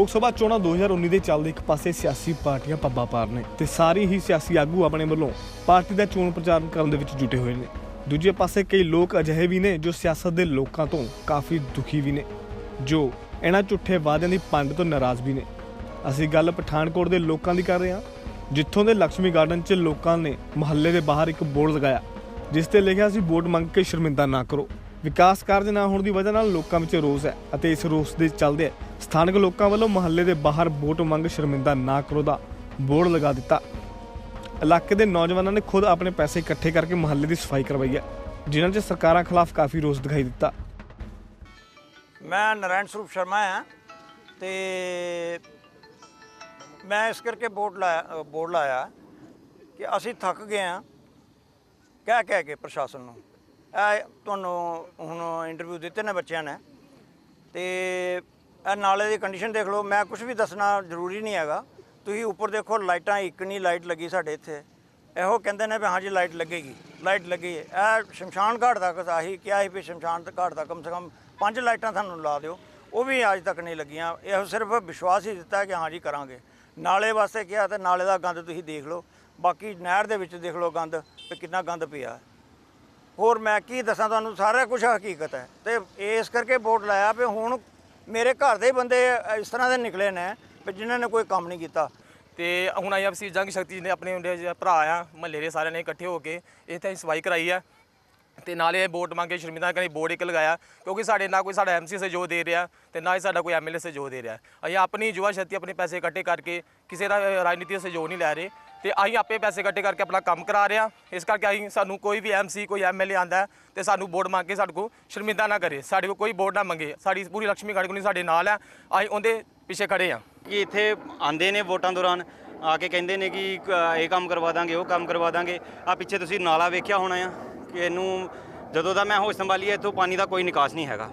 ਲੋਕ ਸਭਾ ਚੋਣਾਂ 2019 ਦੇ ਚੱਲਦੇ ਇੱਕ ਪਾਸੇ ਸਿਆਸੀ ਪਾਰਟੀਆਂ ਪੱਬਾਂ ਪਾਰ ਨੇ ਤੇ ਸਾਰੇ ਹੀ ਸਿਆਸੀ ਆਗੂ ਆਪਣੇ ਵੱਲੋਂ ਪਾਰਟੀ ਦਾ ਚੋਣ ਪ੍ਰਚਾਰ ਕਰਨ ਦੇ ਵਿੱਚ ਜੁਟੇ ਹੋਏ ਨੇ। ਦੂਜੇ ਪਾਸੇ ਕਈ ਲੋਕ ਅਜਿਹੇ ਵੀ ਨੇ ਜੋ ਸਿਆਸਤ ਦੇ ਲੋਕਾਂ ਤੋਂ ਕਾਫੀ ਦੁਖੀ ਵੀ ਨੇ, ਜੋ ਇਹਨਾਂ ਝੁੱਠੇ ਵਾਅਦਿਆਂ ਦੀ ਪੰਡ ਤੋਂ ਨਾਰਾਜ਼ ਵੀ ਨੇ। ਅਸੀਂ ਗੱਲ ਪਠਾਨਕੋਟ ਦੇ ਲੋਕਾਂ ਦੀ ਕਰ ਰਹੇ ਹਾਂ, ਜਿੱਥੋਂ ਦੇ ਲక్ష్ਮੀ ਗਾਰਡਨ 'ਚ ਲੋਕਾਂ ਨੇ ਮੁਹੱਲੇ ਦੇ ਬਾਹਰ ਇੱਕ ਬੋਰਡ ਲਗਾਇਆ, ਜਿਸ ਤੇ ਲਿਖਿਆ ਸੀ, ਵੋਟ ਮੰਗ ਕੇ ਸ਼ਰਮਿੰਦਾ ਨਾ ਕਰੋ। ਵਿਕਾਸ ਕਾਰਜ ਨਾ ਹੋਣ ਦੀ ਵਜ੍ਹਾ ਨਾਲ ਲੋਕਾਂ ਵਿੱਚ ਰੋਸ ਹੈ ਅਤੇ ਇਸ ਰੋਸ ਦੇ ਚੱਲਦੇ ਸਥਾਨਕ ਲੋਕਾਂ ਵੱਲੋਂ ਮੁਹੱਲੇ ਦੇ ਬਾਹਰ ਵੋਟ ਮੰਗ ਸ਼ਰਮਿੰਦਾ ਨਾ ਕਰੋ ਦਾ ਬੋਰਡ ਲਗਾ ਦਿੱਤਾ। ਇਲਾਕੇ ਦੇ ਨੌਜਵਾਨਾਂ ਨੇ ਖੁਦ ਆਪਣੇ ਪੈਸੇ ਇਕੱਠੇ ਕਰਕੇ ਮੁਹੱਲੇ ਦੀ ਸਫ਼ਾਈ ਕਰਵਾਈ ਹੈ, ਜਿਨ੍ਹਾਂ 'ਚ ਸਰਕਾਰਾਂ ਖਿਲਾਫ ਕਾਫੀ ਰੋਸ ਦਿਖਾਈ ਦਿੱਤਾ। ਮੈਂ ਨਰਾਇਣ ਸਰੂਪ ਸ਼ਰਮਾ ਹਾਂ ਤੇ ਮੈਂ ਇਸ ਕਰਕੇ ਬੋਰਡ ਲਾਇਆ ਬੋਰਡ ਲਾਇਆ ਕਿ ਅਸੀਂ ਥੱਕ ਗਏ ਹਾਂ ਕਹਿ ਕਹਿ ਕੇ ਪ੍ਰਸ਼ਾਸਨ ਨੂੰ। ਇਹ ਤੁਹਾਨੂੰ ਹੁਣ ਇੰਟਰਵਿਊ ਦਿੱਤੇ ਨੇ ਬੱਚਿਆਂ ਨੇ। ਤੇ ਇਹ ਨਾਲੇ ਦੀ ਕੰਡੀਸ਼ਨ ਦੇਖ ਲਓ, ਮੈਂ ਕੁਝ ਵੀ ਦੱਸਣਾ ਜ਼ਰੂਰੀ ਨਹੀਂ ਹੈਗਾ। ਤੁਸੀਂ ਉੱਪਰ ਦੇਖੋ, ਲਾਈਟਾਂ ਇੱਕ ਨਹੀਂ ਲਾਈਟ ਲੱਗੀ ਸਾਡੇ ਇੱਥੇ। ਇਹੋ ਕਹਿੰਦੇ ਨੇ ਵੀ ਹਾਂਜੀ ਲਾਈਟ ਲੱਗੇਗੀ ਲਾਈਟ ਲੱਗੀ। ਹੈ ਇਹ ਸ਼ਮਸ਼ਾਨ ਘਾਟ ਤੱਕ ਆਹੀ ਕਿਹਾ ਸੀ ਵੀ ਸ਼ਮਸ਼ਾਨ ਘਾਟ ਦਾ ਕਮ ਸੇ ਕਮ ਪੰਜ ਲਾਈਟਾਂ ਤੁਹਾਨੂੰ ਲਾ ਦਿਓ। ਉਹ ਵੀ ਅੱਜ ਤੱਕ ਨਹੀਂ ਲੱਗੀਆਂ। ਇਹੋ ਸਿਰਫ ਵਿਸ਼ਵਾਸ ਹੀ ਦਿੱਤਾ ਕਿ ਹਾਂਜੀ ਕਰਾਂਗੇ। ਨਾਲੇ ਵਾਸਤੇ ਕਿਹਾ ਤੇ ਨਾਲੇ ਦਾ ਗੰਦ ਤੁਸੀਂ ਦੇਖ ਲਓ। ਬਾਕੀ ਨਹਿਰ ਦੇ ਵਿੱਚ ਦੇਖ ਲਓ ਗੰਦ ਵੀ ਕਿੰਨਾ ਗੰਦ ਪਿਆ। ਹੋਰ ਮੈਂ ਕੀ ਦੱਸਾਂ ਤੁਹਾਨੂੰ, ਸਾਰਾ ਕੁਝ ਹਕੀਕਤ ਹੈ। ਤੇ ਇਸ ਕਰਕੇ ਵੋਟ ਲਾਇਆ ਵੀ ਹੁਣ ਮੇਰੇ ਘਰ ਦੇ ਬੰਦੇ ਇਸ ਤਰ੍ਹਾਂ ਦੇ ਨਿਕਲੇ ਨੇ ਵੀ ਜਿਨ੍ਹਾਂ ਨੇ ਕੋਈ ਕੰਮ ਨਹੀਂ ਕੀਤਾ। ਤੇ ਹੁਣ ਆਈ ਅਸੀਂ ਜੰਗ ਸ਼ਕਤੀ ਜੀ ਨੇ ਆਪਣੇ ਭਰਾ ਆ, ਮਹੱਲੇ ਦੇ ਸਾਰਿਆਂ ਨੇ ਇਕੱਠੇ ਹੋ ਕੇ ਇੱਥੇ ਸਫ਼ਾਈ ਕਰਾਈ ਆ। ਤੇ ਨਾਲੇ ਵੋਟ ਮੰਗੇ ਸ਼ਰਮਿੰਦਾ ਕਰੀ ਬੋਰਡ ਇੱਕ ਲਗਾਇਆ, ਕਿਉਂਕਿ ਸਾਡੇ ਨਾ ਕੋਈ ਸਾਡਾ ਐਮਸੀ ਸਹਿਯੋਗ ਦੇ ਰਿਹਾ ਤੇ ਨਾ ਹੀ ਸਾਡਾ ਕੋਈ ਐਮਐਲਏ ਸਹਿਯੋਗ ਦੇ ਰਿਹਾ। ਅਸੀਂ ਆਪਣੀ ਯੁਵਾ ਸ਼ਕਤੀ, ਆਪਣੇ ਪੈਸੇ ਇਕੱਠੇ ਕਰਕੇ ਕਿਸੇ ਦਾ ਰਾਜਨੀਤੀ ਸਹਿਯੋਗ ਨਹੀਂ ਲੈ ਰਹੇ। ਤੇ ਅਸੀਂ ਆਪੇ ਪੈਸੇ ਇਕੱਠੇ ਕਰਕੇ ਆਪਣਾ ਕੰਮ ਕਰਾ ਰਹੇ। ਹਾਂ ਇਸ ਕਰਕੇ ਅਸੀਂ ਸਾਨੂੰ ਕੋਈ ਵੀ ਐਮਸੀ ਕੋਈ ਐਮਐਲਏ ਆਂਦਾ ਤੇ ਸਾਨੂੰ ਵੋਟ ਮੰਗ ਕੇ ਸਾਡੇ ਕੋਲ ਸ਼ਰਮਿੰਦਾ ਨਾ ਕਰੇ। ਸਾਡੇ ਕੋਲ ਕੋਈ ਵੋਟ ਨਾ ਮੰਗੇ। ਸਾਡੀ ਪੂਰੀ ਲక్ష్ਮੀ ਗਾੜੀ ਸਾਡੇ ਨਾਲ ਆ ਅਸੀਂ ਉਹਦੇ ਪਿੱਛੇ ਖੜੇ ਆ ਕਿ ਇੱਥੇ ਆਂਦੇ ਨੇ ਵੋਟਾਂ ਦੌਰਾਨ, ਆ ਕੇ ਕਹਿੰਦੇ ਨੇ ਕਿ ਕ- ਇਹ ਕੰਮ ਕਰਵਾ ਦਾਂਗੇ, ਉਹ ਕੰਮ ਕਰਵਾ ਦਾਂਗੇ। ਆ ਪਿੱਛੇ ਤੁਸੀਂ ਨਾਲਾ ਵੇਖਿਆ ਹੋਣਾ ਆ ਕਿ ਇਹਨੂੰ ਜਦੋਂ ਦਾ ਮੈਂ ਹੋਸ਼ ਸੰਭਾਲੀ ਇੱਥੋਂ ਪਾਣੀ ਦਾ ਕੋਈ ਨਿਕਾਸ ਨਹੀਂ ਹੈਗਾ।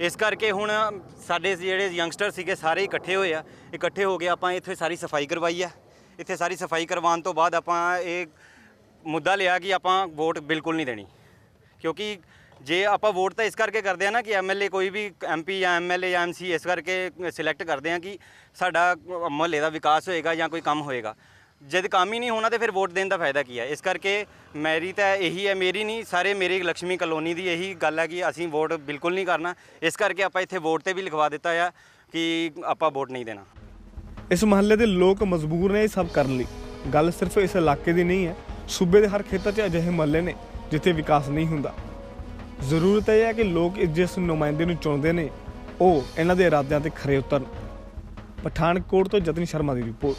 ਇਸ ਕਰਕੇ ਹੁਣ ਸਾਡੇ ਜਿਹੜੇ ਯੰਗਸਟਰ ਸੀਗੇ ਸਾਰੇ ਇਕੱਠੇ ਹੋਏ ਆ। ਇਕੱਠੇ ਹੋ ਕੇ ਆਪਾਂ ਇੱਥੇ ਸਾਰੀ ਸਫ਼ਾਈ ਕਰਵਾਈ ਆ। ਇੱਥੇ ਸਾਰੀ ਸਫ਼ਾਈ ਕਰਵਾਉਣ ਤੋਂ ਬਾਅਦ ਆਪਾਂ ਇਹ ਮੁੱਦਾ ਲਿਆ ਕਿ ਆਪਾਂ ਵੋਟ ਬਿਲਕੁਲ ਨਹੀਂ ਦੇਣੀ। ਕਿਉਂਕਿ ਜੇ ਆਪਾਂ ਵੋਟ ਤਾਂ ਇਸ ਕਰਕੇ ਕਰਦੇ ਆ ਨਾ ਕਿ ਐਮਐਲਏ ਕੋਈ ਵੀ ਐਮਪੀ ਜਾਂ ਐਮਐਲਏ ਜਾਂ ਐਮਸੀ ਇਸ ਕਰਕੇ ਸਿਲੈਕਟ ਕਰਦੇ ਆ ਕਿ ਸਾਡਾ ਮਹੱਲੇ ਦਾ ਵਿਕਾਸ ਹੋਏਗਾ ਜਾਂ ਕੋਈ ਕੰਮ ਹੋਏਗਾ। ਜਦ ਕੰਮ ਹੀ ਨਹੀਂ ਹੋਣਾ ਤੇ ਫਿਰ ਵੋਟ ਦੇਣ ਦਾ ਫਾਇਦਾ ਕੀ ਹੈ ਇਸ ਕਰਕੇ ਮੇਰੀ ਤਾਂ ਇਹੀ ਹੈ, ਮੇਰੀ ਨਹੀਂ, ਸਾਰੇ ਮੇਰੀ ਲక్ష్ਮੀ ਕਲੋਨੀ ਦੀ ਇਹੀ ਗੱਲ ਹੈ ਕਿ ਅਸੀਂ ਵੋਟ ਬਿਲਕੁਲ ਨਹੀਂ ਕਰਨਾ। ਇਸ ਕਰਕੇ ਆਪਾਂ ਇੱਥੇ ਵੋਟ ਤੇ ਵੀ ਲਿਖਵਾ ਦਿੱਤਾ ਆ ਕਿ ਆਪਾਂ ਵੋਟ ਨਹੀਂ ਦੇਣਾ। ਇਸ ਮਹੱਲੇ ਦੇ ਲੋਕ ਮਜਬੂਰ ਨੇ ਇਹ ਸਭ ਕਰਨ ਲਈ। ਗੱਲ ਸਿਰਫ ਇਸ ਇਲਾਕੇ ਦੀ ਨਹੀਂ ਹੈ, ਸੂਬੇ ਦੇ ਹਰ ਖੇਤਰ 'ਚ ਅਜਿਹੇ ਮਹੱਲੇ ਨੇ ਜਿੱਥੇ ਵਿਕਾਸ ਨਹੀਂ ਹੁੰਦਾ। ਜ਼ਰੂਰਤ ਇਹ ਹੈ ਕਿ ਲੋਕ ਜਿਸ ਨੁਮਾਇੰਦੇ ਨੂੰ ਚੁਣਦੇ ਨੇ, ਉਹ ਇਹਨਾਂ ਦੇ ਇਰਾਦਿਆਂ ਤੇ ਖਰੇ ਉਤਰਨ। ਪਠਾਨਕੋਟ ਤੋਂ ਜਤਨ ਸ਼ਰਮਾ ਦੀ ਰਿਪੋਰਟ।